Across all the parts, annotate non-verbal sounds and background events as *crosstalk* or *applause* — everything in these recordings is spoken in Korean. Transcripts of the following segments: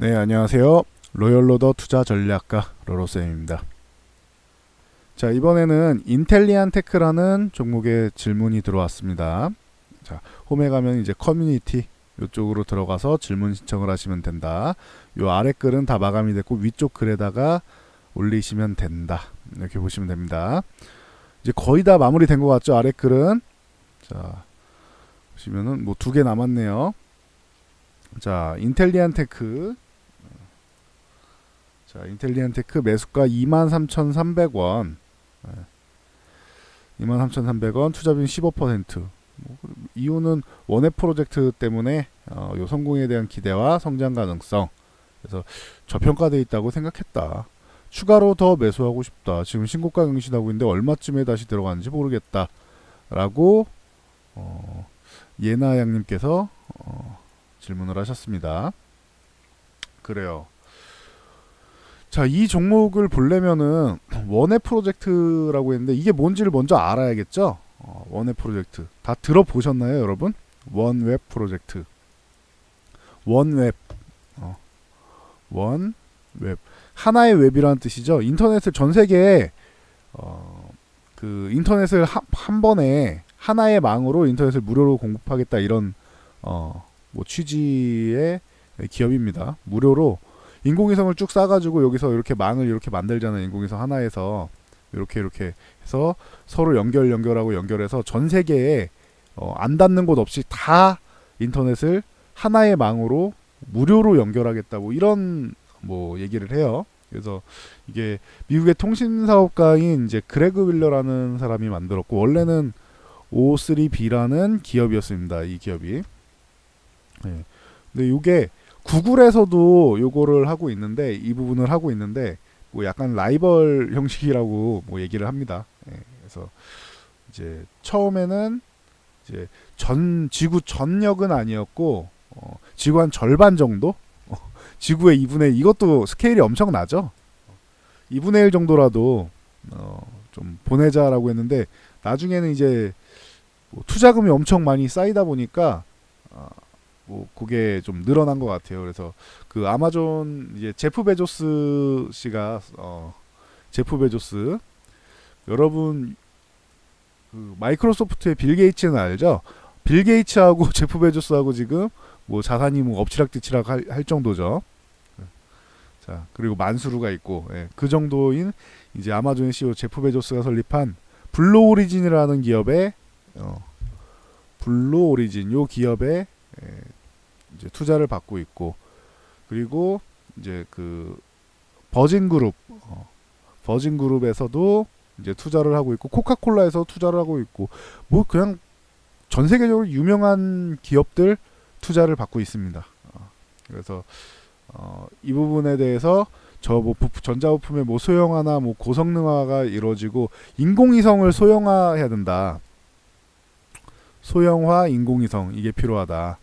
네, 안녕하세요. 로열로더 투자 전략가 로로쌤입니다. 자, 이번에는 인텔리안 테크라는 종목의 질문이 들어왔습니다. 자, 홈에 가면 이제 커뮤니티 이쪽으로 들어가서 질문 신청을 하시면 된다. 요 아래 글은 다 마감이 됐고 위쪽 글에다가 올리시면 된다. 이렇게 보시면 됩니다. 이제 거의 다 마무리된 것 같죠? 아래 글은 자 보시면은 뭐 두 개 남았네요. 자 인텔리안 테크 자 인텔리안 테크 매수가 23,300원 23,300원 투자비는 15% 뭐, 이유는 원앱 프로젝트 때문에 어, 요 성공에 대한 기대와 성장 가능성 그래서 저평가돼 있다고 생각했다. 추가로 더 매수하고 싶다. 지금 신고가 경신하고 있는데 얼마쯤에 다시 들어가는지 모르겠다. 라고 어, 예나 양님께서 어, 질문을 하셨습니다. 그래요. 자, 이 종목을 보려면은 원앱 프로젝트라고 했는데 이게 뭔지를 먼저 알아야겠죠? 어, 원웹 프로젝트 다 들어보셨나요, 여러분? 원웹 프로젝트. 원웹. 어. 원웹. 하나의 웹이라는 뜻이죠. 인터넷을 전 세계에 어, 그 인터넷을 하, 한 번에 하나의 망으로 인터넷을 무료로 공급하겠다 이런 어, 뭐 취지의 기업입니다. 무료로 인공위성을 쭉 싸가지고 여기서 이렇게 망을 이렇게 만들잖아요. 인공위성 하나에서 이렇게 이렇게 해서 서로 연결 연결하고 연결해서 전 세계에 어, 안 닿는 곳 없이 다 인터넷을 하나의 망으로 무료로 연결하겠다고 이런 뭐 얘기를 해요. 그래서 이게 미국의 통신 사업가인 이제 그레그 윌러라는 사람이 만들었고 원래는 O3B라는 기업이었습니다. 이 기업이. 네. 근데 이게 구글에서도 요거를 하고 있는데 이 부분을 하고 있는데 뭐 약간 라이벌 *laughs* 형식이라고 뭐 얘기를 합니다. 예, 그래서 이제 처음에는 이제 전 지구 전역은 아니었고 어, 지구 한 절반 정도 어, *laughs* 지구의 2분의 1 이것도 스케일이 엄청 나죠. 2분의 1 정도라도 어, 좀 보내자라고 했는데 나중에는 이제 뭐 투자금이 엄청 많이 쌓이다 보니까 어, 뭐 그게 좀 늘어난 것 같아요. 그래서 그 아마존 이제 제프 베조스 씨가 어 제프 베조스 여러분 그 마이크로소프트의 빌 게이츠는 알죠? 빌 게이츠하고 *laughs* 제프 베조스하고 지금 뭐 자산이 뭐 엎치락뒤치락 할, 할 정도죠. 자 그리고 만수르가 있고 예, 그 정도인 이제 아마존의 CEO 제프 베조스가 설립한 블루 오리진이라는 기업의 어, 블루 오리진 요 기업의 예, 이제 투자를 받고 있고 그리고 이제 그 버진 그룹 어, 버진 그룹에서도 이제 투자를 하고 있고 코카콜라에서 투자를 하고 있고 뭐 그냥 전 세계적으로 유명한 기업들 투자를 받고 있습니다. 어, 그래서 어, 이 부분에 대해서 저뭐 전자부품의 뭐 소형화나 뭐 고성능화가 이루어지고 인공위성을 소형화해야 된다. 소형화 인공위성 이게 필요하다.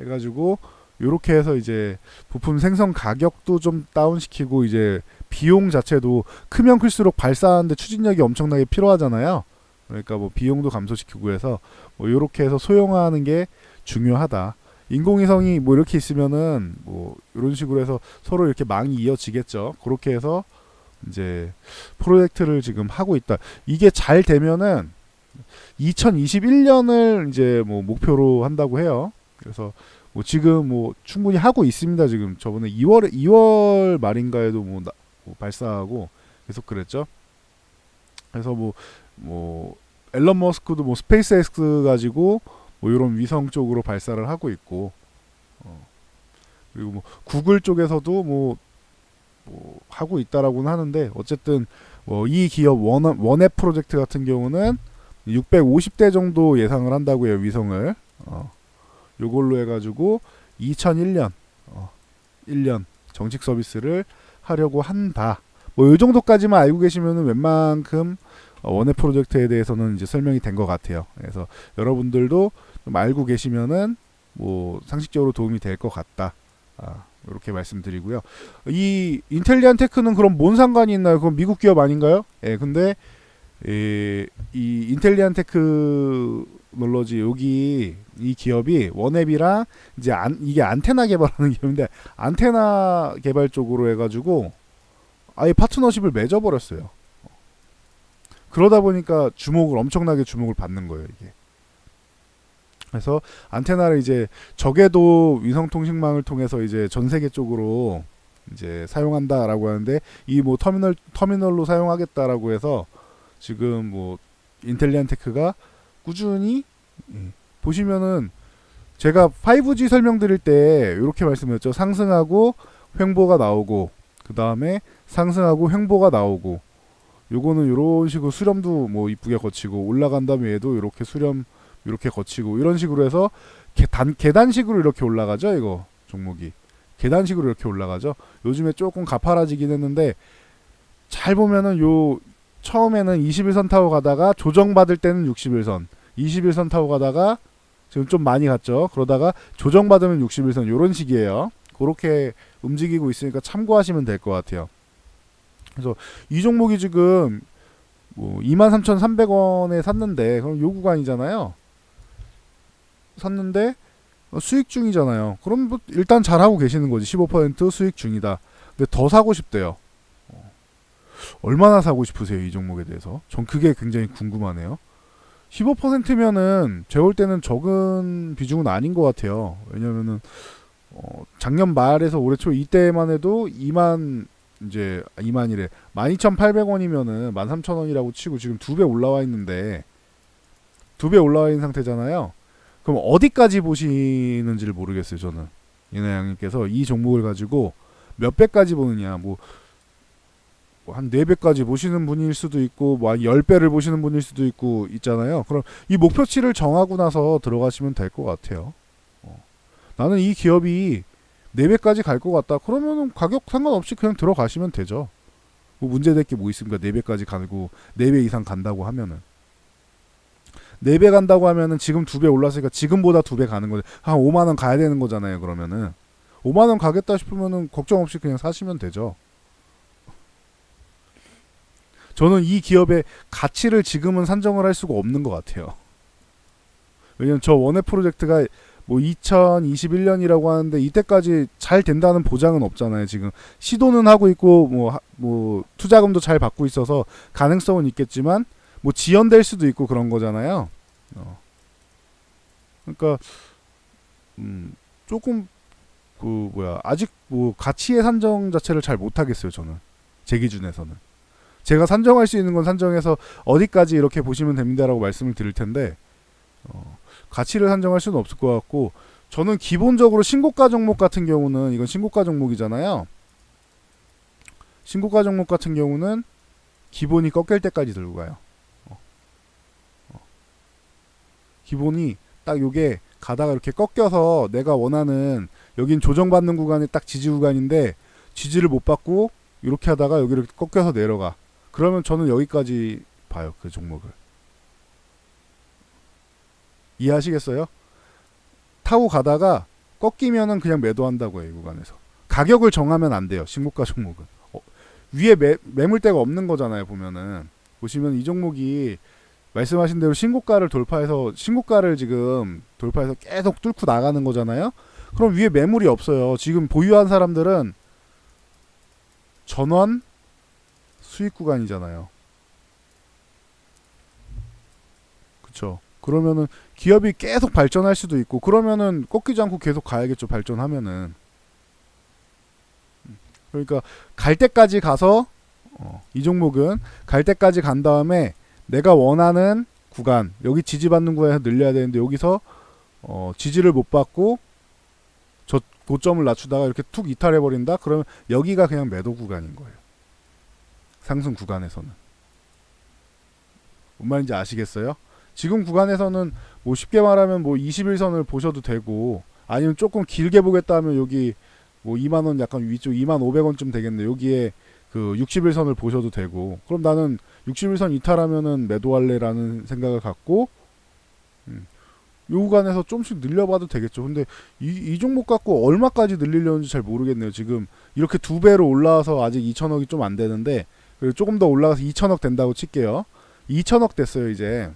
어. 해가지고 요렇게 해서 이제 부품 생성 가격도 좀 다운시키고 이제 비용 자체도 크면 클수록 발사하는데 추진력이 엄청나게 필요하잖아요. 그러니까 뭐 비용도 감소시키고 해서 뭐 요렇게 해서 소형화하는 게 중요하다. 인공위성이 뭐 이렇게 있으면은 뭐 이런 식으로 해서 서로 이렇게 망이 이어지겠죠. 그렇게 해서 이제 프로젝트를 지금 하고 있다. 이게 잘 되면은 2021년을 이제 뭐 목표로 한다고 해요. 그래서 뭐 지금 뭐 충분히 하고 있습니다. 지금 저번에 2월 2월 말인가에도 뭐, 나, 뭐 발사하고 계속 그랬죠. 그래서 뭐뭐 뭐 앨런 머스크도 뭐 스페이스X 가지고 뭐 이런 위성 쪽으로 발사를 하고 있고 어. 그리고 뭐 구글 쪽에서도 뭐, 뭐 하고 있다라고는 하는데 어쨌든 뭐 이 기업 원 원앱 프로젝트 같은 경우는 650대 정도 예상을 한다고요 위성을 어. 요걸로 해가지고 2001년 어, 1년 정식 서비스를 하려고 한다. 뭐 요 정도까지만 알고 계시면은 웬만큼 어, 원의 프로젝트에 대해서는 이제 설명이 된 것 같아요. 그래서 여러분들도 좀 알고 계시면은 뭐 상식적으로 도움이 될 것 같다. 아, 이렇게 말씀드리고요. 이 인텔리안 테크는 그럼 뭔 상관이 있나요? 그건 미국 기업 아닌가요? 예, 근데 이, 이 인텔리안 테크 놀로지 여기 이 기업이 원앱이랑 이제 안, 이게 안테나 개발하는 *laughs* 기업인데 안테나 개발 쪽으로 해가지고 아예 파트너십을 맺어버렸어요. 그러다 보니까 주목을 엄청나게 주목을 받는 거예요 이게. 그래서 안테나를 이제 적에도 위성 통신망을 통해서 이제 전 세계 쪽으로 이제 사용한다라고 하는데 이 뭐 터미널 터미널로 사용하겠다라고 해서 지금 뭐 인텔리안 테크가 꾸준히? 예, 보시면은 제가 5G 설명드릴 때 이렇게 말씀드렸죠. 상승하고 횡보가 나오고 그 다음에 상승하고 횡보가 나오고 요거는 이런 식으로 수렴도 뭐 이쁘게 거치고 올라간 다음에 얘도 이렇게 수렴 이렇게 거치고 이런 식으로 해서 계단 계단식으로 이렇게 올라가죠 이거 종목이. 계단식으로 이렇게 올라가죠. 요즘에 조금 가파라지긴 했는데 잘 보면은 요 처음에는 21선 타고 가다가 조정받을 때는 61선 21선 타고 가다가 지금 좀 많이 갔죠 그러다가 조정받으면 61선 요런 식이에요 그렇게 움직이고 있으니까 참고하시면 될 것 같아요 그래서 이 종목이 지금 뭐 23,300원에 샀는데 그럼 요 구간이잖아요. 샀는데 어, 수익 중이잖아요. 그럼 뭐 일단 잘하고 계시는 거지. 15% 수익 중이다. 근데 더 사고 싶대요. 어. 얼마나 사고 싶으세요, 이 종목에 대해서? 전 그게 굉장히 궁금하네요. 15%면은 제가 볼 때는 적은 비중은 아닌 것 같아요. 왜냐면은 어, 작년 말에서 올해 초 이때만 해도 2만 이제 2만이래. 12,800원이면은 13,000원이라고 치고 지금 두 배 올라와 있는데 두 배 올라와 있는 상태잖아요. 그럼 어디까지 보시는지를 모르겠어요, 저는. 윤혜양님께서 이 종목을 가지고 몇 배까지 보느냐, 뭐, 뭐한 4배까지 보시는 분일 수도 있고, 뭐, 한 10배를 보시는 분일 수도 있고, 있잖아요. 그럼 이 목표치를 정하고 나서 들어가시면 될 것 같아요. 어. 나는 이 기업이 4배까지 갈 것 같다. 그러면은 가격 상관없이 그냥 들어가시면 되죠. 뭐 문제될 게 뭐 있습니까? 4배까지 가고 4배 이상 간다고 하면은 4배 간다고 하면은 지금 2배 올랐으니까 지금보다 2배 가는 거죠. 한 5만 원 가야 되는 거잖아요, 그러면은. 5만 원 가겠다 싶으면은 걱정 없이 그냥 사시면 되죠. 저는 이 기업의 가치를 지금은 산정을 할 수가 없는 것 같아요. 왜냐면 저 원해 프로젝트가 뭐 2021년이라고 하는데 이때까지 잘 된다는 보장은 없잖아요. 지금 시도는 하고 있고 뭐, 하- 뭐 투자금도 잘 받고 있어서 가능성은 있겠지만 뭐 지연될 수도 있고 그런 거잖아요. 어. 그러니까 음 조금 그 뭐야 아직 뭐 가치의 산정 자체를 잘 못하겠어요. 저는 제 기준에서는 제가 산정할 수 있는 건 산정해서 어디까지 이렇게 보시면 됩니다라고 말씀을 드릴 텐데 어, 가치를 산정할 수는 없을 것 같고 저는 기본적으로 신고가 종목 같은 경우는 이건 신고가 종목이잖아요. 신고가 종목 같은 경우는 기본이 꺾일 때까지 들고 가요. 어. 어. 기본이 딱 요게 가다가 이렇게 꺾여서 내가 원하는 여긴 조정받는 구간이 딱 지지 구간인데 지지를 못 받고 이렇게 하다가 여기를 꺾여서 내려가. 그러면 저는 여기까지 봐요 그 종목을. 이해하시겠어요? 타고 가다가 꺾이면은 그냥 매도한다고 해요, 이 구간에서. 가격을 정하면 안 돼요, 신고가 종목은. 어, 위에 매, 매물대가 없는 거잖아요, 보면은. 보시면 이 종목이 말씀하신 대로 신고가를 돌파해서, 신고가를 지금 돌파해서 계속 뚫고 나가는 거잖아요? 그럼 위에 매물이 없어요. 지금 보유한 사람들은 전원 수익 구간이잖아요. 그쵸. 그러면은 기업이 계속 발전할 수도 있고 그러면은 꺾이지 않고 계속 가야겠죠 발전하면은 그러니까 갈 때까지 가서 어, 이 종목은 갈 때까지 간 다음에 내가 원하는 구간 여기 지지받는 구간에서 늘려야 되는데 여기서 어, 지지를 못 받고 저 고점을 낮추다가 이렇게 툭 이탈해 버린다 그러면 여기가 그냥 매도 구간인 거예요 상승 구간에서는 뭔 말인지 아시겠어요? 지금 구간에서는 뭐 쉽게 말하면 뭐 21선을 보셔도 되고 아니면 조금 길게 보겠다 하면 여기 뭐 2만 원 약간 위쪽 2만 500원쯤 되겠네. 여기에 그 61선을 보셔도 되고 그럼 나는 61선 이탈하면은 매도할래라는 생각을 갖고 음, 요 구간에서 좀씩 늘려봐도 되겠죠. 근데 이, 이 종목 갖고 얼마까지 늘리려는지 잘 모르겠네요. 지금 이렇게 두 배로 올라와서 아직 2천억이 좀 안 되는데 그리고 조금 더 올라가서 2천억 된다고 칠게요. 2천억 됐어요 이제.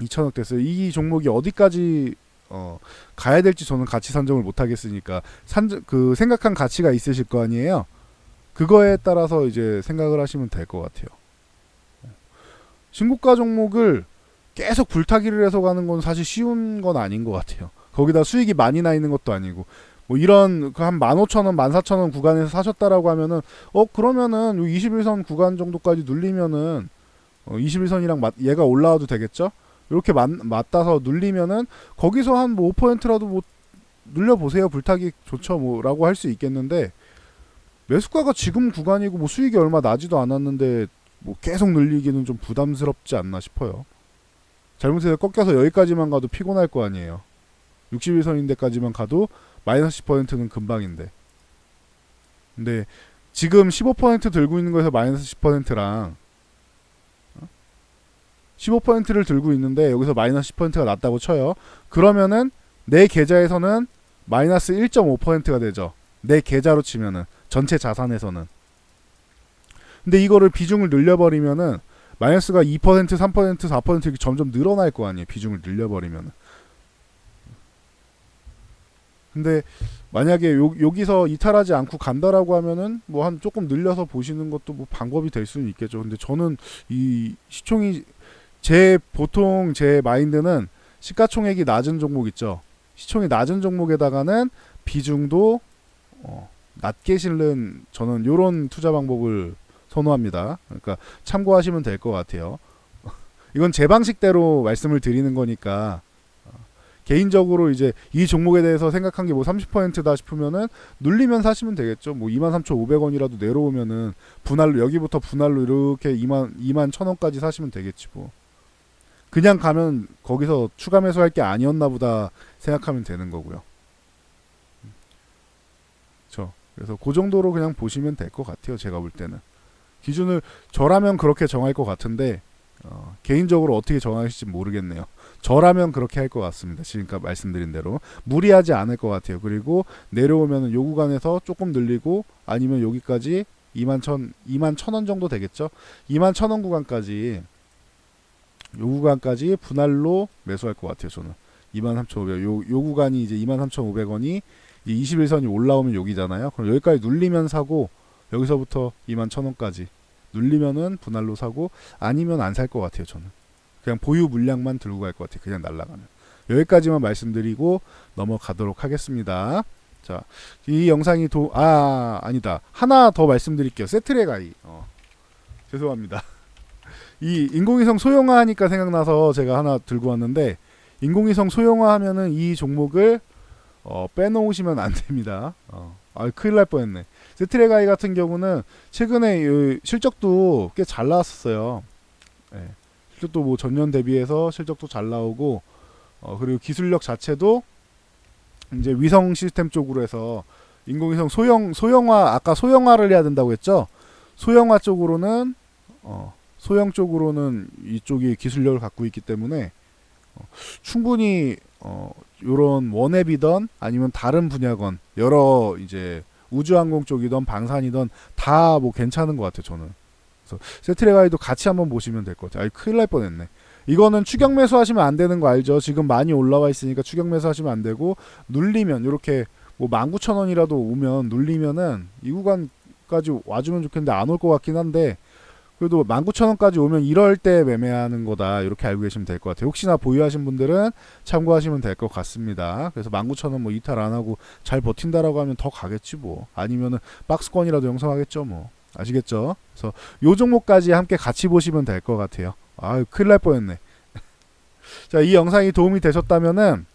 2천억 됐어요. 이 종목이 어디까지 어, 가야 될지 저는 가치 산정을 못 하겠으니까 산 그 생각한 가치가 있으실 거 아니에요. 그거에 따라서 이제 생각을 하시면 될 것 같아요. 신고가 종목을 계속 불타기를 해서 가는 건 사실 쉬운 건 아닌 것 같아요. 거기다 수익이 많이 나 있는 것도 아니고 뭐 이런 그 한 15,000원, 14,000원 구간에서 사셨다라고 하면은 어 그러면은 요 21선 구간 정도까지 눌리면은 어 21선이랑 맞, 얘가 올라와도 되겠죠? 이렇게 맞, 맞다서 눌리면은 거기서 한 뭐 5%라도 뭐 눌려 보세요. 불타기 좋죠. 뭐라고 할 수 있겠는데 매수가가 지금 구간이고 뭐 수익이 얼마 나지도 않았는데 뭐 계속 늘리기는 좀 부담스럽지 않나 싶어요. 잘못해서 꺾여서 여기까지만 가도 피곤할 거 아니에요. 61선인데까지만 가도 마이너스 10%는 금방인데. 근데 지금 15% 들고 있는 거에서 마이너스 10%랑 15%를 들고 있는데 여기서 마이너스 10%가 났다고 쳐요. 그러면은 내 계좌에서는 마이너스 1.5%가 되죠. 내 계좌로 치면은 전체 자산에서는. 근데 이거를 비중을 늘려버리면은 마이너스가 2%, 3%, 4% 이렇게 점점 늘어날 거 아니에요. 비중을 늘려버리면은. 근데 만약에 요, 여기서 이탈하지 않고 간다라고 하면은 뭐 한 조금 늘려서 보시는 것도 뭐 방법이 될 수는 있겠죠. 근데 저는 이 시총이 제 보통 제 마인드는 시가총액이 낮은 종목 있죠. 시총이 낮은 종목에다가는 비중도 어, 낮게 실는 저는 요런 투자 방법을 선호합니다. 그러니까 참고하시면 될 것 같아요. *laughs* 이건 제 방식대로 말씀을 드리는 거니까 어, 개인적으로 이제 이 종목에 대해서 생각한 게 뭐 30%다 싶으면은 눌리면 사시면 되겠죠. 뭐 23,500원이라도 내려오면은 분할로 여기부터 분할로 이렇게 2만 2만 1,000원까지 사시면 되겠지 뭐. 그냥 가면 거기서 추가 매수할 게 아니었나 보다 생각하면 되는 거고요. 저 그래서 그 정도로 그냥 보시면 될 것 같아요. 제가 볼 때는 기준을 저라면 그렇게 정할 것 같은데 어, 개인적으로 어떻게 정하실지 모르겠네요. 저라면 그렇게 할 것 같습니다. 지금까지 말씀드린 대로 무리하지 않을 것 같아요. 그리고 내려오면은 요 구간에서 조금 늘리고 아니면 여기까지 2만 천 2만 천 원 정도 되겠죠. 2만 천 원 구간까지 요 구간까지 분할로 매수할 것 같아요. 저는 23,500. 요, 요 구간이 이제 23,500원이 21선이 올라오면 여기잖아요. 그럼 여기까지 눌리면 사고 여기서부터 21,000원까지 눌리면은 분할로 사고 아니면 안 살 것 같아요. 저는 그냥 보유 물량만 들고 갈 것 같아요. 그냥 날라가면 여기까지만 말씀드리고 넘어가도록 하겠습니다. 자, 이 영상이 도, 아, 아니다. 하나 더 말씀드릴게요. 세트레 가이. 어, 죄송합니다. *laughs* 이 인공위성 소형화 하니까 생각나서 제가 하나 들고 왔는데 인공위성 소형화 하면은 이 종목을 어, 빼놓으시면 안 됩니다. 어, 아, 큰일 날 뻔했네. 세트레 가이 같은 경우는 최근에 이 실적도 꽤 잘 나왔었어요. 예. 실적도 뭐 전년 대비해서 실적도 잘 나오고 어, 그리고 기술력 자체도 이제 위성 시스템 쪽으로 해서 인공위성 소형 소형화 아까 소형화를 해야 된다고 했죠. 소형화 쪽으로는 어, 소형 쪽으로는 이쪽이 기술력을 갖고 있기 때문에 어, 충분히 어, 요런 원앱이던 아니면 다른 분야건 여러 이제 우주항공 쪽이던 방산이던 다 뭐 괜찮은 것 같아요 저는. 그래서 세트레가이도 같이 한번 보시면 될 것 같아요. 아이 큰일 날 뻔했네. 이거는 추격 매수 하시면 안 되는 거 알죠? 지금 많이 올라와 있으니까 추격 매수 하시면 안 되고 눌리면 이렇게 뭐 19,000원이라도 오면 눌리면은 이 구간까지 와주면 좋겠는데 안 올 것 같긴 한데 그래도 19,000원까지 오면 이럴 때 매매하는 거다. 이렇게 알고 계시면 될 것 같아요. 혹시나 보유하신 분들은 참고하시면 될 것 같습니다. 그래서 19,000원 뭐 이탈 안 하고 잘 버틴다라고 하면 더 가겠지 뭐. 아니면은 박스권이라도 형성하겠죠 뭐. 아시겠죠? 그래서 요 종목까지 함께 같이 보시면 될 것 같아요. 아유, 큰일 날 뻔했네. *laughs* 자, 이 영상이 도움이 되셨다면은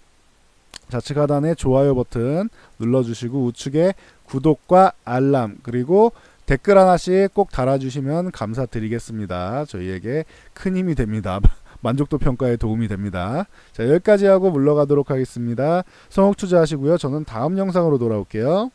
좌측 하단에 좋아요 버튼 눌러주시고 우측에 구독과 알람 그리고 댓글 하나씩 꼭 달아주시면 감사드리겠습니다. 저희에게 큰 힘이 됩니다. *laughs* 만족도 평가에 도움이 됩니다. 자 여기까지 하고 물러가도록 하겠습니다. 성옥 투자하시고요. 저는 다음 영상으로 돌아올게요.